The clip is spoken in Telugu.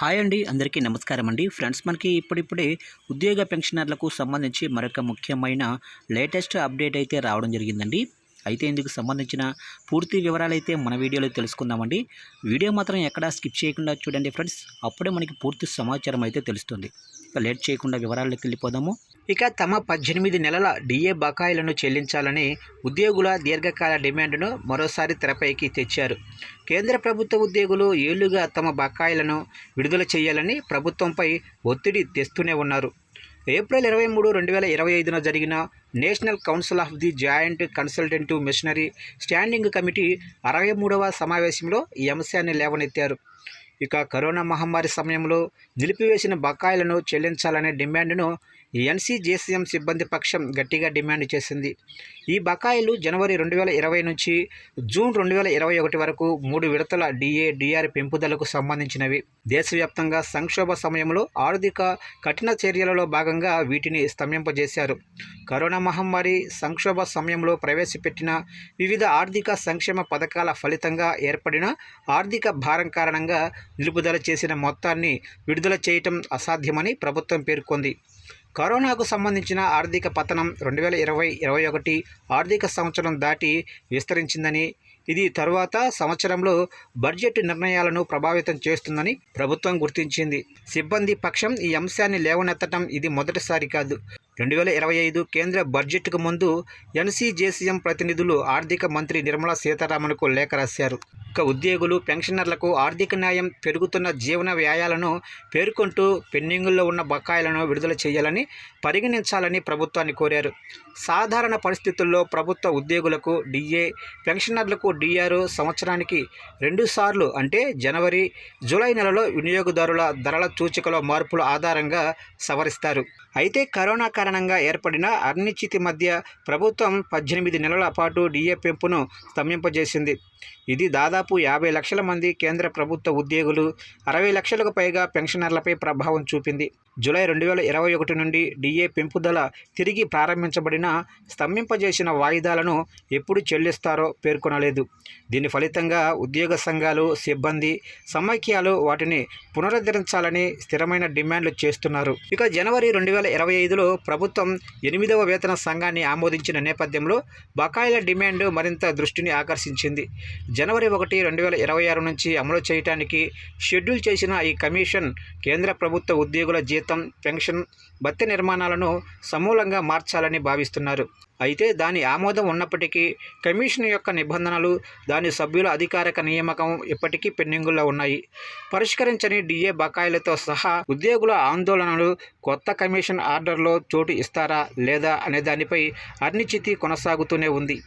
హాయ్ అండి అందరికీ నమస్కారం అండి. ఫ్రెండ్స్ మనకి ఇప్పుడిప్పుడే ఉద్యోగ పెన్షనర్లకు సంబంధించి మరొక ముఖ్యమైన లేటెస్ట్ అప్డేట్ అయితే రావడం జరిగిందండి. అయితే ఇందుకు సంబంధించిన పూర్తి వివరాలు అయితే మన వీడియోలో తెలుసుకుందామండి. వీడియో మాత్రం ఎక్కడా స్కిప్ చేయకుండా చూడండి ఫ్రెండ్స్. అప్పుడే మనకి పూర్తి సమాచారం అయితే తెలుస్తుంది. లేట్ చేయకుండా వివరాల్లోకి వెళ్ళిపోదాము. ఇక తమ పద్దెనిమిది నెలల డిఏ బకాయిలను చెల్లించాలని ఉద్యోగుల దీర్ఘకాల డిమాండ్ను మరోసారి తెరపైకి తెచ్చారు. కేంద్ర ప్రభుత్వ ఉద్యోగులు ఏళ్ళుగా తమ బకాయిలను విడుదల చేయాలని ప్రభుత్వంపై ఒత్తిడి తెస్తూనే ఉన్నారు. ఏప్రిల్ ఇరవై మూడు రెండు వేల ఇరవై ఐదున జరిగిన national council of the joint consultative machinery standing committee అరవై మూడవ సమావేశంలో ఈ అంశాన్ని లేవనెత్తారు. ఇక కరోనా మహమ్మారి సమయంలో నిలిపివేసిన బకాయిలను చెల్లించాలనే డిమాండ్ను ఎన్సీజేసీఎం సిబ్బంది పక్షం గట్టిగా డిమాండ్ చేసింది. ఈ బకాయిలు జనవరి రెండు వేల ఇరవై నుంచి జూన్ రెండు వేల ఇరవై ఒకటి వరకు మూడు విడతల డిఏ డిఆర్ పెంపుదలకు సంబంధించినవి. దేశవ్యాప్తంగా సంక్షోభ సమయంలో ఆర్థిక కఠిన చర్యలలో భాగంగా వీటిని స్తంభింపజేశారు. కరోనా మహమ్మారి సంక్షోభ సమయంలో ప్రవేశపెట్టిన వివిధ ఆర్థిక సంక్షేమ పథకాల ఫలితంగా ఏర్పడిన ఆర్థిక భారం కారణంగా నిలుపుదల చేసిన మొత్తాన్ని విడుదల చేయటం అసాధ్యమని ప్రభుత్వం పేర్కొంది. కరోనాకు సంబంధించిన ఆర్థిక పతనం రెండు వేల ఇరవై ఇరవై ఒకటి ఆర్థిక సంవత్సరం దాటి విస్తరించిందని ఇది తరువాత సంవత్సరంలో బడ్జెట్ నిర్ణయాలను ప్రభావితం చేస్తుందని ప్రభుత్వం గుర్తించింది. సిబ్బంది పక్షం ఈ అంశాన్ని లేవనెత్తడం ఇది మొదటిసారి కాదు. రెండు వేల ఇరవై ఐదు కేంద్ర బడ్జెట్కు ముందు ఎన్సీజేసీఎం ప్రతినిధులు ఆర్థిక మంత్రి నిర్మలా సీతారామన్కు లేఖ రాశారు. ఉద్యోగులు పెన్షనర్లకు ఆర్థిక న్యాయం పెరుగుతున్న జీవన వ్యయాలను పేర్కొంటూ పెండింగుల్లో ఉన్న బకాయిలను విడుదల చేయాలని పరిగణించాలని ప్రభుత్వాన్ని కోరారు. సాధారణ పరిస్థితుల్లో ప్రభుత్వ ఉద్యోగులకు డిఏ పెన్షనర్లకు డిఆర్ సంవత్సరానికి రెండుసార్లు అంటే జనవరి జూలై నెలలో వినియోగదారుల ధరల సూచికలో మార్పుల ఆధారంగా సవరిస్తారు. అయితే కరోనా కారణంగా ఏర్పడిన అనిశ్చితి మధ్య ప్రభుత్వం పద్దెనిమిది నెలల పాటు డిఏ పెంపును స్తంభింపజేసింది. ఇది దాదాపు యాభై లక్షల మంది కేంద్ర ప్రభుత్వ ఉద్యోగులు అరవై లక్షలకు పైగా పెన్షనర్లపై ప్రభావం చూపింది. జూలై రెండు వేల ఇరవై ఒకటి నుండి డిఏ పెంపుదల తిరిగి ప్రారంభించబడిన స్తంభింపజేసిన వాయిదాలను ఎప్పుడు చెల్లిస్తారో పేర్కొనలేదు. దీని ఫలితంగా ఉద్యోగ సంఘాలు సిబ్బంది సమైక్యాలు వాటిని పునరుద్ధరించాలని స్థిరమైన డిమాండ్లు చేస్తున్నారు. ఇక జనవరి రెండు వేల ఇరవై ఐదులో ప్రభుత్వం ఎనిమిదవ వేతన సంఘాన్ని ఆమోదించిన నేపథ్యంలో బకాయిల డిమాండ్ మరింత దృష్టిని ఆకర్షించింది. జనవరి ఒకటి ఒకటి రెండు వేల ఇరవై ఆరు నుంచి అమలు చేయడానికి షెడ్యూల్ చేసిన ఈ కమిషన్ కేంద్ర ప్రభుత్వ ఉద్యోగుల జీతం పెన్షన్ భత్తి నిర్మాణాలను సమూలంగా మార్చాలని భావిస్తున్నారు. అయితే దాని ఆమోదం ఉన్నప్పటికీ కమిషన్ యొక్క నిబంధనలు దాని సభ్యుల అధికారిక నియామకం ఇప్పటికీ పెండింగుల్లో ఉన్నాయి. పరిష్కరించని డిఏ బకాయిలతో సహా ఉద్యోగుల ఆందోళనలు కొత్త కమిషన్ ఆర్డర్లో చోటు ఇస్తారా లేదా అనే దానిపై అనిశ్చితి కొనసాగుతూనే ఉంది.